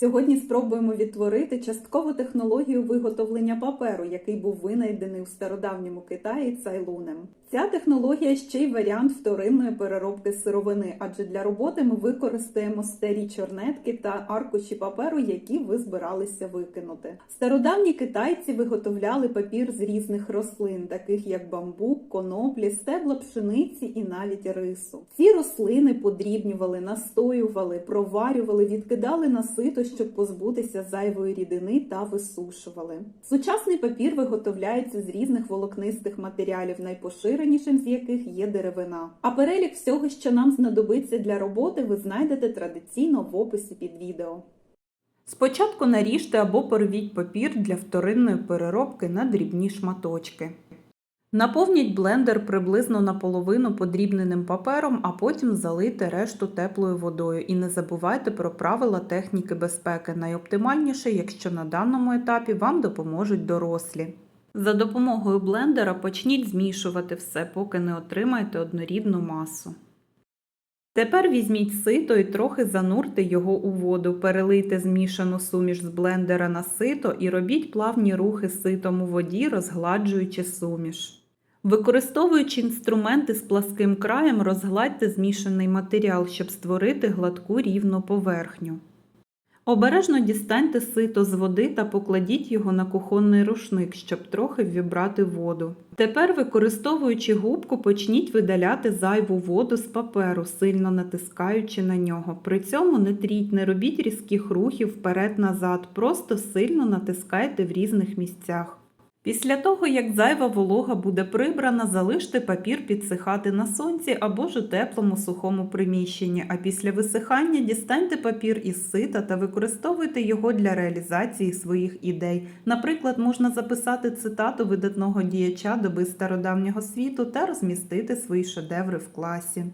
Сьогодні спробуємо відтворити часткову технологію виготовлення паперу, який був винайдений у стародавньому Китаї цайлунем. Ця технологія ще й варіант вторинної переробки сировини, адже для роботи ми використаємо старі чорнетки та аркуші паперу, які ви збиралися викинути. Стародавні китайці виготовляли папір з різних рослин, таких як бамбук, коноплі, стебла пшениці і навіть рису. Ці рослини подрібнювали, настоювали, проварювали, відкидали на сито, щоб позбутися зайвої рідини та висушували. Сучасний папір виготовляється з різних волокнистих матеріалів, найпоширенішим з яких є деревина. А перелік всього, що нам знадобиться для роботи, ви знайдете традиційно в описі під відео. Спочатку наріжте або порвіть папір для вторинної переробки на дрібні шматочки. Наповніть блендер приблизно наполовину подрібненим папером, а потім залийте решту теплою водою. І не забувайте про правила техніки безпеки, найоптимальніше, якщо на даному етапі вам допоможуть дорослі. За допомогою блендера почніть змішувати все, поки не отримаєте однорідну масу. Тепер візьміть сито і трохи занурте його у воду, перелийте змішану суміш з блендера на сито і робіть плавні рухи ситом у воді, розгладжуючи суміш. Використовуючи інструменти з пласким краєм, розгладьте змішаний матеріал, щоб створити гладку рівну поверхню. Обережно дістаньте сито з води та покладіть його на кухонний рушник, щоб трохи ввібрати воду. Тепер, використовуючи губку, почніть видаляти зайву воду з паперу, сильно натискаючи на нього. При цьому не тріть, не робіть різких рухів вперед-назад, просто сильно натискайте в різних місцях. Після того, як зайва волога буде прибрана, залиште папір підсихати на сонці або ж у теплому сухому приміщенні, а після висихання дістаньте папір із сита та використовуйте його для реалізації своїх ідей. Наприклад, можна записати цитату видатного діяча доби стародавнього світу та розмістити свої шедеври в класі.